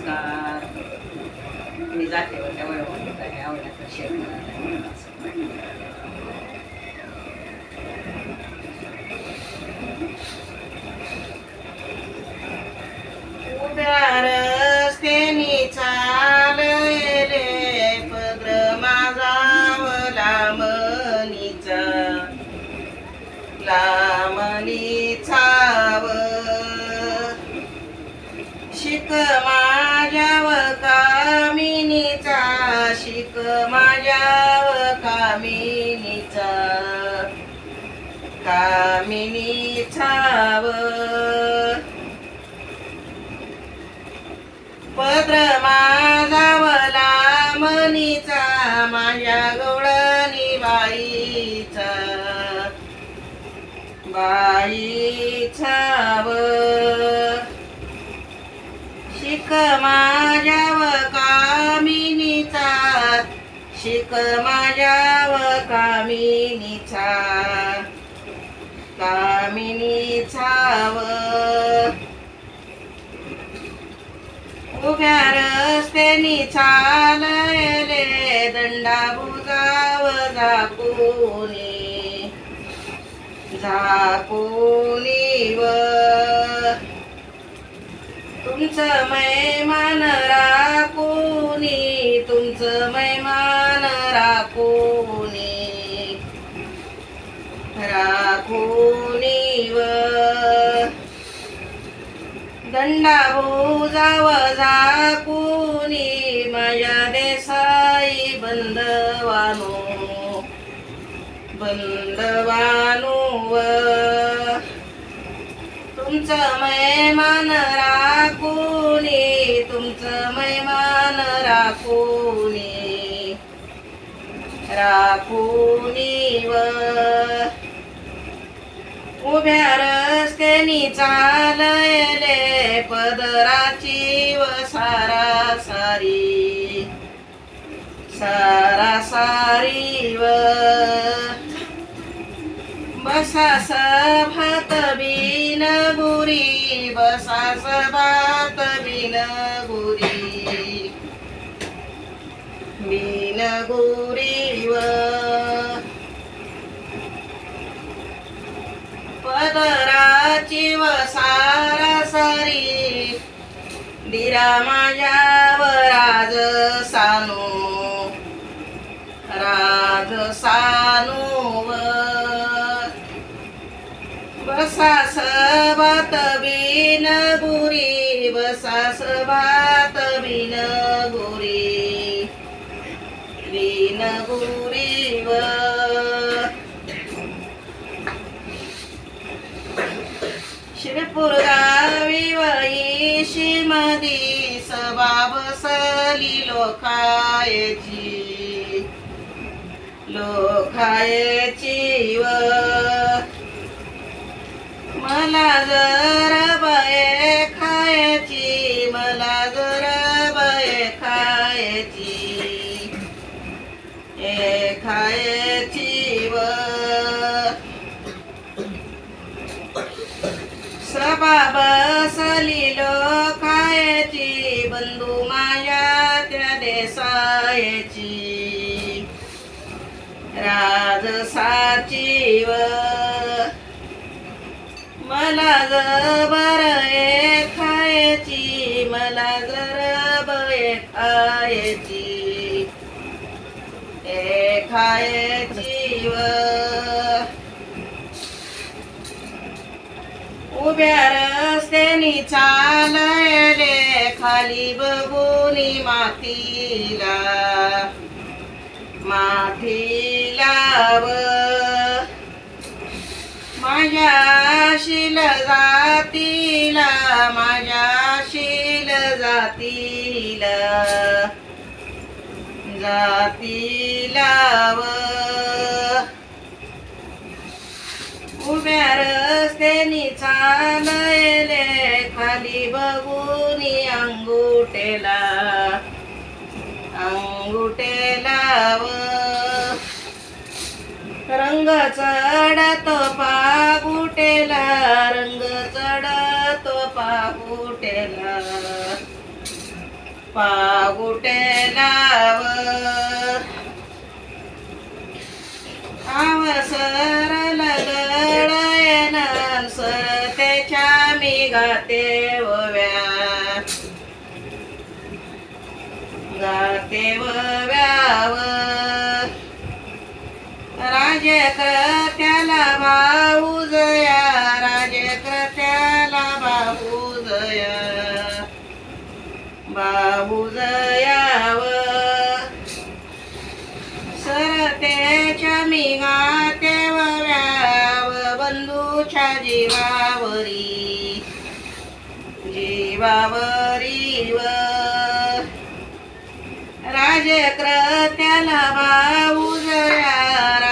नमस्कार. मी जाते बरं त्या शेअर उभ्या रस्त्यानी चालले पदर माझा लांबणीचा लांबणीचाव शिक कामिनीचा शिक माझ्याव कामिनीचा. कामिनीचाव. पत्र माझावला मनीचा माझ्या गवळणी बाईचा. बाई शिक माझ्याव कामिनीचा कामिनीचाव उभ्या रस्त्यानी चालले दंडा बुजाव झाकुनी झाकुनी व तुमचं मैमान राखुनी दंडा भुजाव झाकुनी माझ्या देसाई बंदवानो बंदवानो व तुमचं मैमान राखुनी तुमचं मैमान राखुनी राखुनी व उभ्या रस्त्यानी चालले पदराची व सारा सारी. सारा सारी व बसा सभात बिन गुरी बसा सभात बिन गुरी बिन गुरी व पदराची व सारी. दिरा माझ्या राज सानू. राज सानू बसास बात बिन गुरी बसा सभात शिमदी मधी सभा बसली लोकायची. लोकायची व मला जर बये खायची मला जर बये खायची. ए खायची व सभा बसली त्या देसायची. राजसाची व मला जबर ए खायची मला जरब ए खायची ए खायची व उभ्या रस्त्यानी चालले खाली बघुनी मातीला. मातीला माझ्या शिल जातीला माझ्या शिल जातीला. जातीला व उभ्या रस्त्यानी चालले खाली बघून अंगुटेला अंगुटेला रंग चढतो पागुटेला रंग चढतो पागुटेला पागुटे लाव मी गाते ओव्या गाते व्याव राजक्रत्याला भाऊ जया. भाऊजया जयाव. सरतेच्या मी गाते व्याव बंधूच्या जीवावरी. जीवावरी राजक्रत्याला भाऊ जया